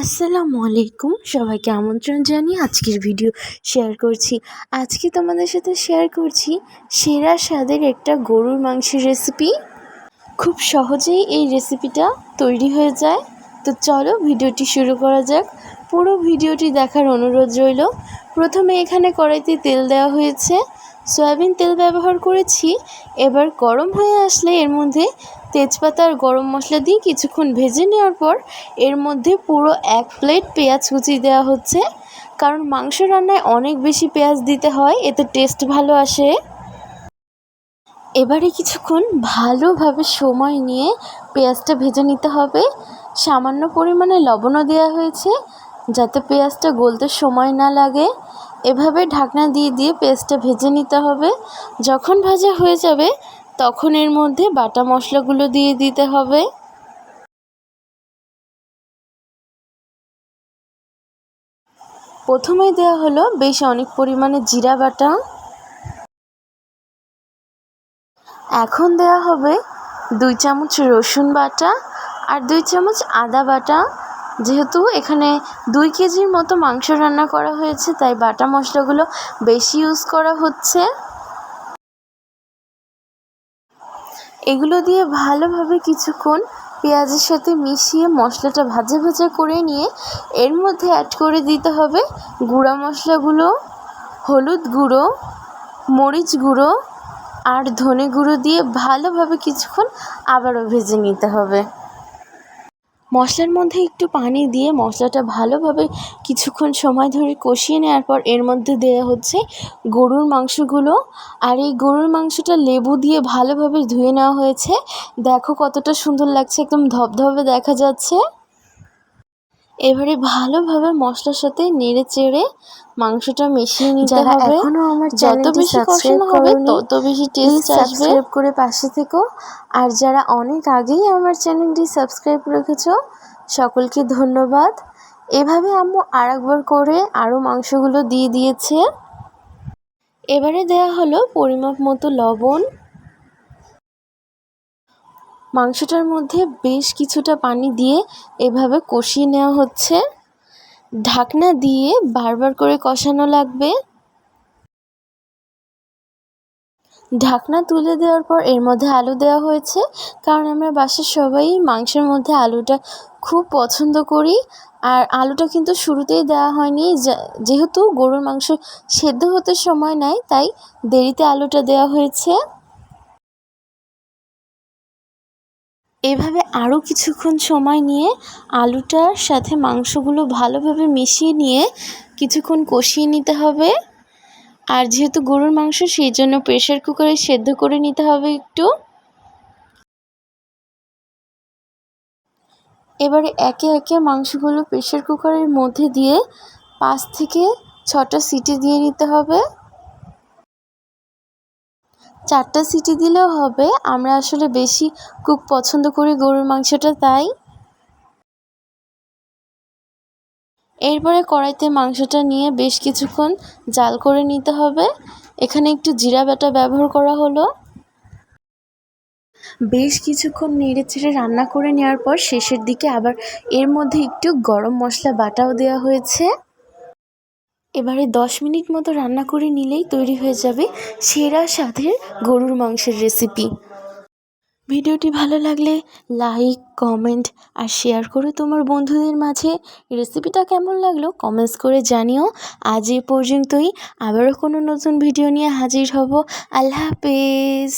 আসসালামু আলাইকুম। সবাইকে আমন্ত্রণ জানিয়ে আজকের ভিডিও শেয়ার করছি। আজকে তোমাদের সাথে শেয়ার করছি সেরা স্বাদের একটা গরুর মাংসের রেসিপি খুব সহজেই এই রেসিপিটা তৈরি হয়ে যায়। তো চলো ভিডিওটি শুরু করা যাক। পুরো ভিডিওটি দেখার অনুরোধ রইল। প্রথমে এখানে কড়াইতে তেল দেওয়া হয়েছে। সয়াবিন তেল ব্যবহার করেছি। এবার গরম হয়ে আসলে এর মধ্যে তেজপাতা আর গরম মশলা দিয়ে কিছুক্ষণ ভেজে নেওয়ার পর এর মধ্যে পুরো এক প্লেট পেঁয়াজ কুচি দেওয়া হচ্ছে। কারণ মাংস রান্নায় অনেক বেশি পেঁয়াজ দিতে হয়, এতে টেস্ট ভালো আসে। এবারে কিছুক্ষণ ভালোভাবে সময় নিয়ে পেঁয়াজটা ভেজে নিতে হবে। সামান্য পরিমাণে লবণও দেওয়া হয়েছে, যাতে পেঁয়াজটা গলতে সময় না লাগে। এভাবে ঢাকনা দিয়ে দিয়ে পেঁয়াজটা ভেজে নিতে হবে। যখন ভাজা হয়ে যাবে তখন এর মধ্যে বাটা মশলাগুলো দিয়ে দিতে হবে। প্রথমে দেওয়া হলো বেশ অনেক পরিমাণে জিরা বাটা। এখন দেওয়া হবে দুই চামচ রসুন বাটা আর দুই চামচ আদা বাটা। যেহেতু এখানে দুই কেজির মতো মাংস রান্না করা হয়েছে, তাই বাটা মশলাগুলো বেশি ইউজ করা হচ্ছে। এগুলো দিয়ে ভালোভাবে কিছুক্ষণ পেঁয়াজের সাথে মিশিয়ে মশলাটা ভাজা ভাজা করে নিয়ে এর মধ্যে অ্যাড করে দিতে হবে গুঁড়া মশলাগুলো, হলুদ গুঁড়ো, মরিচ গুঁড়ো আর ধনে গুঁড়ো দিয়ে ভালোভাবে কিছুক্ষণ আবারও ভেজে নিতে হবে। মশলার মধ্যে একটু পানি দিয়ে মশলাটা ভালোভাবে কিছুক্ষণ সময় ধরে কষিয়ে নেওয়ার পর এর মধ্যে দেওয়া হচ্ছে গরুর মাংসগুলো। আর এই গরুর মাংসটা লেবু দিয়ে ভালোভাবে ধুয়ে নেওয়া হয়েছে। দেখো কতটা সুন্দর লাগছে, একদম ধবধবে দেখা যাচ্ছে। এবারে ভালোভাবে মশলার সাথে নেড়ে চেড়ে মাংসটা মিশিয়ে নিতে হবে। এখনও আমার যত বেশি কষানো হবে তত বেশি টেস্ট আসবে। করে পাশে থেকো। আর যারা অনেক আগেই আমার চ্যানেলটি সাবস্ক্রাইব রেখেছো সকলকে ধন্যবাদ। এভাবে আম্মু আরেকবার করে আরও মাংসগুলো দিয়ে দিয়েছে। এবারে দেয়া হলো পরিমাপ মতো লবণ মাংসটার মধ্যে বেশ কিছুটা পানি দিয়ে এভাবে কষিয়ে নেওয়া হচ্ছে। ঢাকনা দিয়ে বারবার করে কষানো লাগবে। ঢাকনা তুলে দেওয়ার পর এর মধ্যে আলু দেওয়া হয়েছে, কারণ আমরা বাসার সবাই মাংসের মধ্যে আলুটা খুব পছন্দ করি। আর আলুটা কিন্তু শুরুতেই দেওয়া হয়নি যেহেতু গরুর মাংস সেদ্ধ হতে সময় নেয় তাই দেরিতে আলুটা দেওয়া হয়েছে। এভাবে আরও কিছুক্ষণ সময় নিয়ে আলুটার সাথে মাংসগুলো ভালোভাবে মিশিয়ে নিয়ে কিছুক্ষণ কষিয়ে নিতে হবে। আর যেহেতু গরুর মাংস, সেই জন্য প্রেশার কুকারে সেদ্ধ করে নিতে হবে একটু। এবারে একে একে মাংসগুলো প্রেশার কুকারের মধ্যে দিয়ে পাঁচ থেকে ছটা সিটি দিয়ে নিতে হবে। চারটা সিটি দিলেও হবে। আমরা আসলে বেশি কুক পছন্দ করি গরুর মাংসটা, তাই। এরপরে কড়াইতে মাংসটা নিয়ে বেশ কিছুক্ষণ জাল করে নিতে হবে। এখানে একটু জিরা বাটা ব্যবহার করা হলো। বেশ কিছুক্ষণ নেড়ে চেড়ে রান্না করে নেওয়ার পর শেষের দিকে আবার এর মধ্যে একটু গরম মশলা বাটাও দেওয়া হয়েছে। এবারে দশ মিনিট মতো রান্না করে নিলেই তৈরি হয়ে যাবে সেরা স্বাদের গরুর মাংসের রেসিপি ভিডিওটি ভালো লাগলে লাইক কমেন্ট আর শেয়ার করো তোমার বন্ধুদের মাঝে। রেসিপিটা কেমন লাগল কমেন্টস করে জানিও। আজ এ পর্যন্তই। আবারও কোনো নতুন ভিডিও নিয়ে হাজির হব। আল্লাহ হাফেজ।